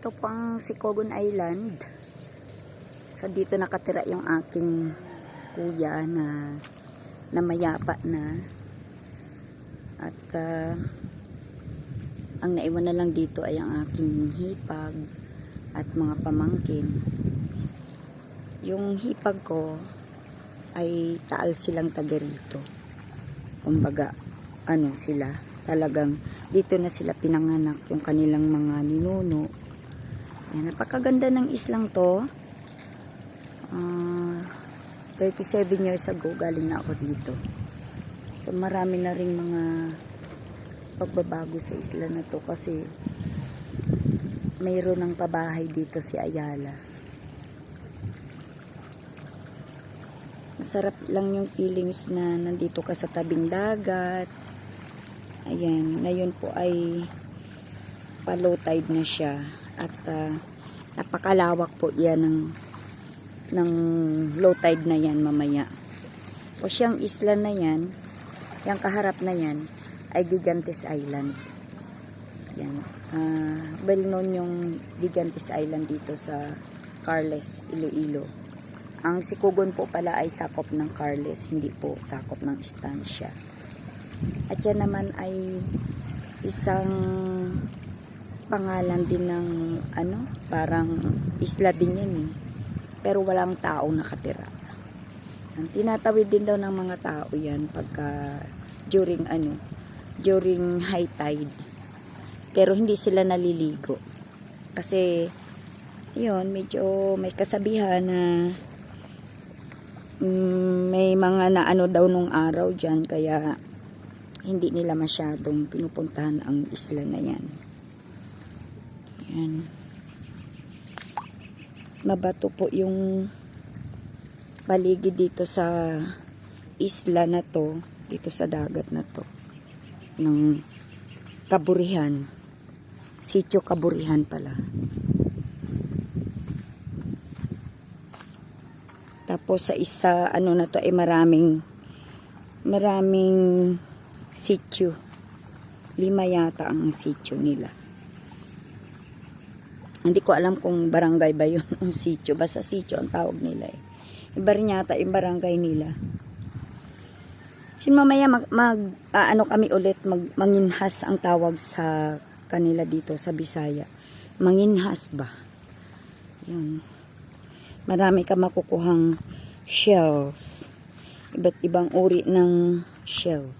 Ito po ang Sikogon Island. So dito nakatira yung aking kuya na na mayapa na. At ah, ang naiwan na lang dito ay ang aking hipag at mga pamangkin. Yung hipag ko ay taal silang taga rito. Kumbaga, ano sila, talagang dito na sila pinanganak yung kanilang mga ninuno. Ayan, napakaganda ng islang to. Ah, 37 years ago, galing na ako dito. So, marami na ring mga pagbabago sa isla na to kasi mayroon ng pabahay dito si Ayala. Masarap lang yung feelings na nandito ka sa tabing dagat. Ayan, ngayon po ay pa low tide na siya at ah, napakalawak po yan ng ng low tide na yan mamaya. O siyang isla na yan, yung kaharap na yan, ay Gigantes Island. Yan. Ah, well known yung Gigantes Island dito sa Carles, Iloilo. Ang Sikugon po pala ay sakop ng Carles, hindi po sakop ng Estancia. At yan naman ay isang pangalan din ng ano, parang isla din yan eh. Pero walang tao nakatira. Ang tinatawid din daw ng mga tao yan pagka during ano, during high tide. Pero hindi sila naliligo. Kasi yun, medyo may kasabihan na mm, may mga naano daw nung araw dyan kaya hindi nila masyadong pinupuntahan ang isla na yan. Yan. Mabato po yung paligid dito sa isla na to, dito sa dagat na to, ng Kaburihan. Sitio Kaburihan pala. Tapos sa isa, ano na to, ay maraming, maraming sitio. Lima yata ang sitio nila. Hindi ko alam kung barangay ba yun ang sitio. Basta sitio ang tawag nila eh. Iba rin yata yung barangay nila. Sin mamaya mag, mag ah, ano kami ulit mag, manginhas ang tawag sa kanila dito sa Bisaya. Manginhas ba? Yun. Marami ka makukuhang shells. Iba't ibang uri ng shell.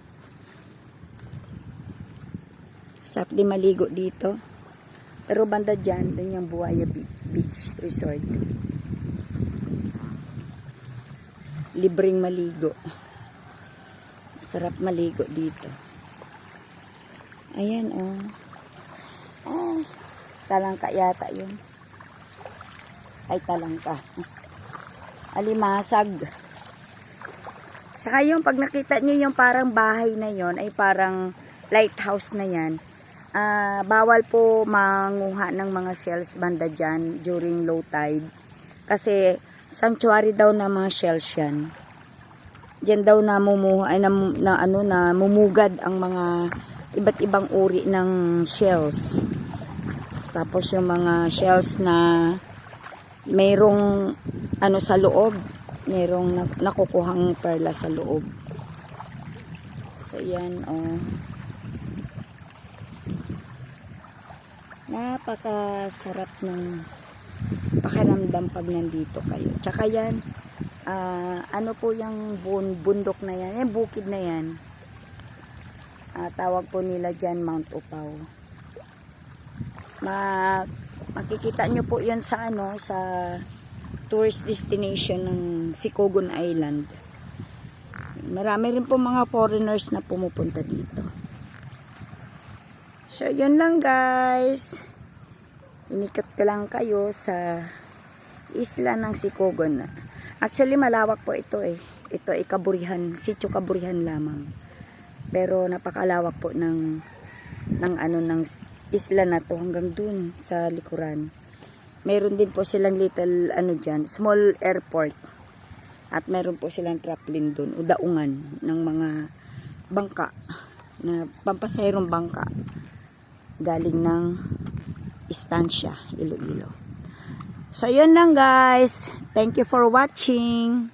Sarap di maligo dito. Pero banda dyan, dun yung Buaya Be- Beach Resort. Libreng maligo. Sarap maligo dito. Ayan, oh. Ah, talangka yata yun. Ay, talangka. Alimasag. Tsaka yung pag nakita nyo yung parang bahay na yon ay parang lighthouse na yan. Ah, bawal po manguha ng mga shells banda dyan during low tide. Kasi sanctuary daw na mga shells yan. Diyan daw namumuha ay na, na ano na mumugad ang mga iba't ibang uri ng shells. Tapos yung mga shells na mayroong ano sa loob, mayroong na, nakukuhang perla sa loob. So yan oh. Napakasarap ng pakiramdam pag nandito kayo. Tsaka yan, ah, ano po yung bun, bundok na yan, yung bukid na yan. Ah, tawag po nila dyan Mount Upaw. Ma makikita nyo po yun sa ano, sa tourist destination ng Sikogon Island. Marami rin po mga foreigners na pumupunta dito. So, yun lang guys. Inikat ko lang kayo sa isla ng Sikogon. Actually, malawak po ito eh. Ito ay kaburihan, sitio kaburihan lamang. Pero napakalawak po ng ng ano ng isla na to hanggang dun sa likuran. Meron din po silang little ano diyan, small airport. At meron po silang trampoline dun, o daungan ng mga bangka na pampasayrong bangka galing ng Estancia, Iloilo. So, yun lang guys. Thank you for watching.